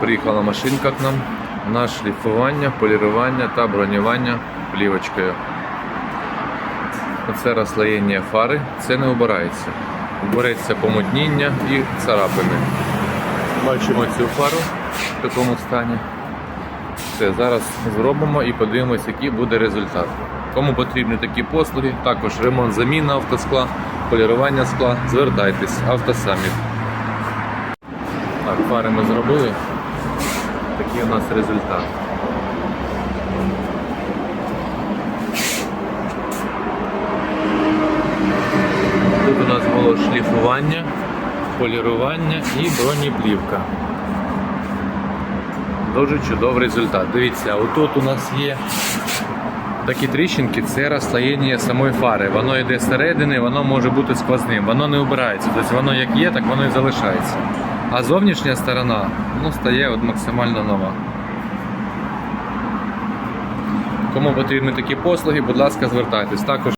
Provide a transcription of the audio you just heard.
Приїхала машинка к нам на шліфування, полірування та бронювання плівочкою. Оце розслоєння фари, це не обирається. Убереться помутніння і царапини. Бачимо цю фару в такому стані. Все, зараз зробимо і подивимось, який буде результат. Кому потрібні такі послуги, також ремонт заміна автоскла, полірування скла, звертайтесь, автосаміт. Так, фари ми зробили. Такий у нас результат. Тут у нас було шліфування, полірування і бронеплівка. Дуже чудовий результат. Дивіться, отут у нас є такі тріщинки, це розслоєння самої фари. Воно йде зсередини, воно може бути сквозним, воно не убирається. Тобто воно як є, так воно і залишається. А зовнішня сторона ну, стає от максимально нова. Кому потрібні такі послуги, будь ласка, звертайтесь. Також